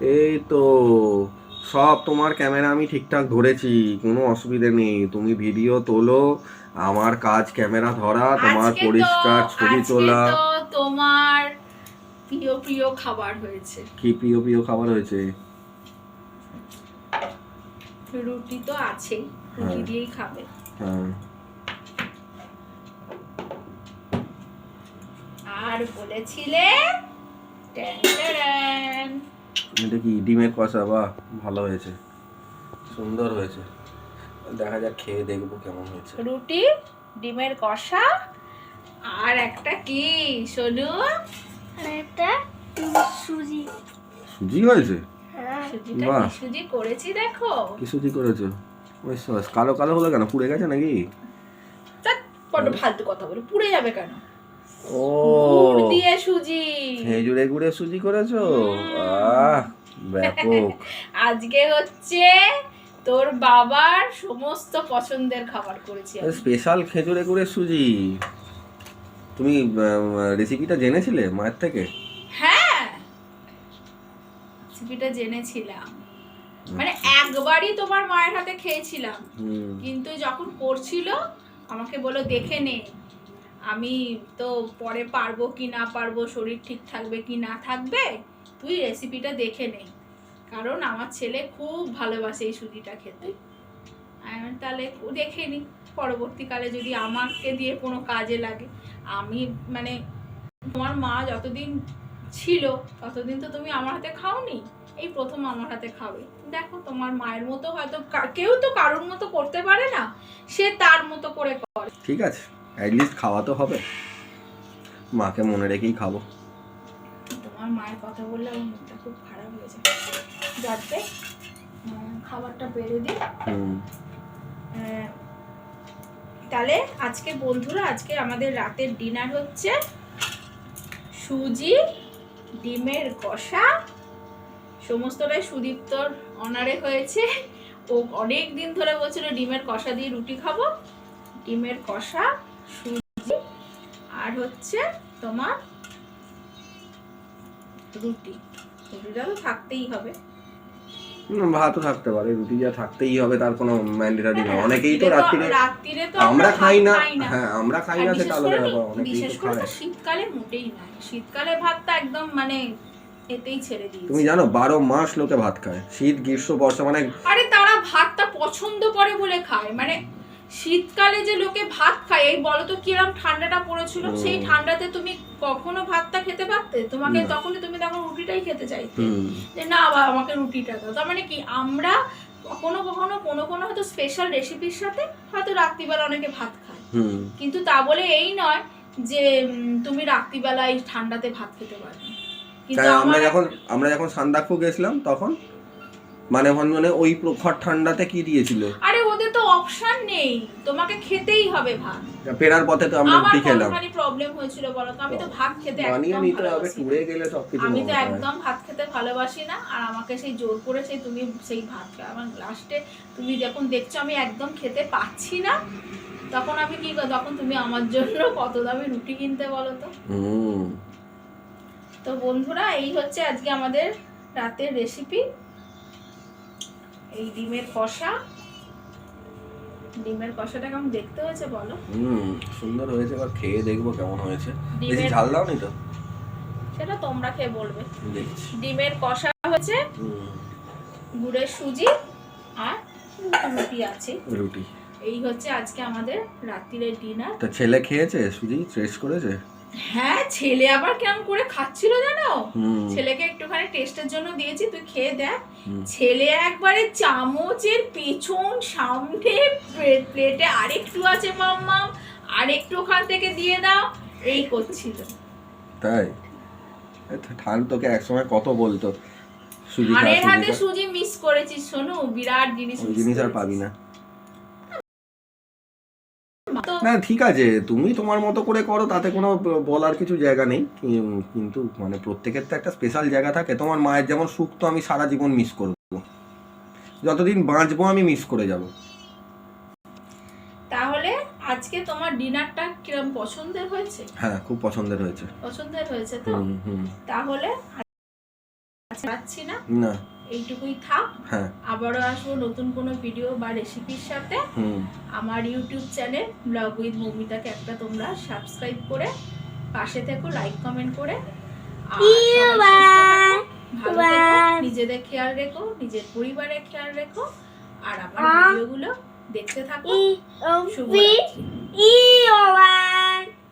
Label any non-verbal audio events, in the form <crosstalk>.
এই তো সব তোমার ক্যামেরা আমি ঠিকঠাক ধরেছি কোনো অসুবিধে নেই। তুমি ভিডিও তোলো আমার কাজ ক্যামেরা ধরা তোমার পরিষ্কার ছবি তোলা। তোমার প্রিয় প্রিয় খাবার হয়েছে। কি প্রিয় প্রিয় খাবার হয়েছে? রুটি তো আছেই রুটি হ্যাঁ। দিয়েই খাবে। হ্যাঁ। আর বলেছিলে ট্যান। এটা কি ডিমের কষা বাহ ভালো হয়েছে। সুন্দর হয়েছে। দেখা যাক খেয়ে দেখব কেমন হয়েছে। রুটি ডিমের কষা আর একটা কি? সোনু? আর একটা সুজি। সুজি হয়েছে? হ্যাঁ। বাহ। সুজি করেছি দেখো। কি সুজি করেছ? ওই সস। কালো কালো হলো কেন? পুড়ে গেছে নাকি? বড্ড ফালতু কথা বলে। পুড়ে যাবে কেন? ও। গুড় দিয়ে সুজি। খেজুরে গুড়ে সুজি করেছ? আহ ব্যাপক। <laughs> আজকে হচ্ছে তোর বাবার সমস্ত পছন্দের খাবার করেছি স্পেশাল খেজুরে গুড়ের সুজি। তুমি রেসিপিটা জেনেছিলে মায়ের থেকে? হ্যাঁ। রেসিপিটা জেনেছিলাম। মানে একবারই তোমার মায়ের হাতে খেয়েছিলাম। কিন্তু যখন করছিল আমাকে বলো দেখে নে। আমি তো পরে পারব কি না পারব, শরীর ঠিক থাকবে কি না থাকবে, তুই রেসিপিটা দেখে নে। কারণ আমার ছেলে খুব ভালোবাসে এই সুজিটা খেতে। তাহলে দেখে নি পরবর্তীকালে যদি আমাকে দিয়ে কোনো কাজে লাগে। আমি মানে তোমার মা যতদিন ছিল, ততদিন তো তুমি আমার হাতে খাওনি, এই প্রথম আমার হাতে খাবে। দেখো, তোমার মায়ের মতো হয়তো কেউ তো কারোর মতো করতে পারে না, সে তার মতো করে করে। ঠিক আছে। অ্যাটলিস্ট খাওয়া তো হবে। মাকে মনে রেখেই খাব। তোমার মায়ের কথা বললে আমার মুখটা খুব খারাপ হয়ে যায়। যাতে খাবারটা বেড়ে দিই। তাহলে আজকে বন্ধুরা আজকে আমাদের রাতের ডিনার হচ্ছে সুজি ডিমের কষা। সমস্তটাই সুদীপ্তর অনারে হয়েছে। ও অনেক দিন ধরে বলছিল ডিমের কষা দিয়ে রুটি খাব। ডিমের কষা। সুজি আর হচ্ছে তোমার রুটি। রুটিটা তো থাকতেই হবে। ভাতও থাকতে পারে রুটি যা থাকতেই হবে তার কোনো ম্যান্ডেটারি না। অনেকেই তো রাত্রিরে আমরা খাই না। হ্যাঁ আমরা খাই না সেটা আলাদা ব্যাপার অনেকেই তো খায়। শীতকালে মোটেই নয় শীতকালে ভাতটা একদম মানে এতেই ছেড়ে দিয়েছি। তুমি জানো বারো মাস লোকে ভাত খায়। শীত গ্রীষ্ম বর্ষা মানে আরে তারা ভাতটা পছন্দ করে বলে খায়। মানে শীতকালে যে লোকে ভাত খায় এই বলো তো কিরম ঠান্ডাটা পড়েছিল? সেই ঠান্ডাতে তুমি কখনো ভাতটা খেতে পারতে? তোমাকে। তখনই তুমি তখন রুটিটাই খেতে চাইতে। যে না বা আমাকে রুটিটা দাও। তার মানে কি? আমরা কখনো কখনো কোনো কোনো হয়তো স্পেশাল রেসিপির সাথে হয়তো রাত্রিবেলা অনেকে ভাত খায়। কিন্তু তা বলে এই নয় যে তুমি রাত্রিবেলায় ঠান্ডাতে ভাত খেতে পারবে। কিন্তু আমরা যখন আমরা যখন সান্দাকফু গেছিলাম তখন মানে মানে ওই প্রখর ঠান্ডাতে কি দিয়েছিল? অপশন নেই। তোমাকে খেতেই হবে ভাত। ফেরার পথে তো আমরা রুটি খেলাম কতখানি প্রবলেম হয়েছিল বলো তো আমি তো ভাত খেতে বানিয়ে নিতে হবে টুরে গেলে সব কিছু আমি তো একদম ভাত খেতে ভালোবাসি না আর আমাকে সেই জোর করে সেই তুমি সেই ভাত আমার লাস্টে তুমি যখন দেখছ আমি একদম খেতে পাচ্ছি না তখন আমি কি তখন তুমি আমার জন্য কত দামি রুটি কিনতে বলো তো তো বন্ধুরা এই হচ্ছে আজকে আমাদের রাতের রেসিপি এই ডিমের কষা। ডিমের কষাটা কেমন দেখতে হয়েছে বলো? হুম সুন্দর হয়েছে এবার খেয়ে দেখব কেমন হয়েছে। বেশি ঝাল দাও নি তো? সেটা তোমরা খেয়ে বলবে। ডিমের কষা হয়েছে গুড়ের সুজি আর রুটি আছে। রুটি। এই হচ্ছে আজকে আমাদের রাত্রিরের ডিনার। তো ছেলে খেয়েছে? সুজি টেস্ট করেছে? হ্যাঁ ছেলে আবার কেমন করে খাচ্ছিল জানো? ছেলেকে একটুখানি টেস্টের জন্য দিয়েছি তুই খেয়ে দেখ। ছেলে একবারে চামচের পেছন সামনে প্লেটে আরেকটু আছে মাম্মাম আরেকটু ওখান থেকে দিয়ে দাও। এই করছিল। তাই? ঠান তোকে একসময় কত বলতো সুজি হাতে সুজি মিস করেছিস শোনো বিরাট জিনিস জিনিস আর পাবি না। না ঠিক আছে তুমি তোমার মতো করে করো তাতে কোনো বলার কিছু জায়গা নেই। কিন্তু মানে প্রত্যেকের তো একটা স্পেশাল জায়গা থাকে। তোমার মায়ের যেমন সুখ তো আমি সারা জীবন মিস করব। যতদিন বাঁচবো আমি মিস করে যাব। তাহলে আজকে তোমার ডিনারটা কিরম পছন্দের হয়েছে? হ্যাঁ খুব পছন্দের হয়েছে। পছন্দের হয়েছে তো? তাহলে না। এইটুকুই থাক। হ্যাঁ। আবারও আসব নতুন কোনো ভিডিও বা রেসিপির সাথে। আমার ইউটিউব চ্যানেল ব্লগ উইথ মৌমিতাকে একটা তোমরা সাবস্ক্রাইব করে পাশে থেকো লাইক কমেন্ট করে। ভালো থেকো নিজেদের খেয়াল রেখো নিজের পরিবারের খেয়াল রেখো। আর আমার ভিডিওগুলো দেখতে থাকো। ই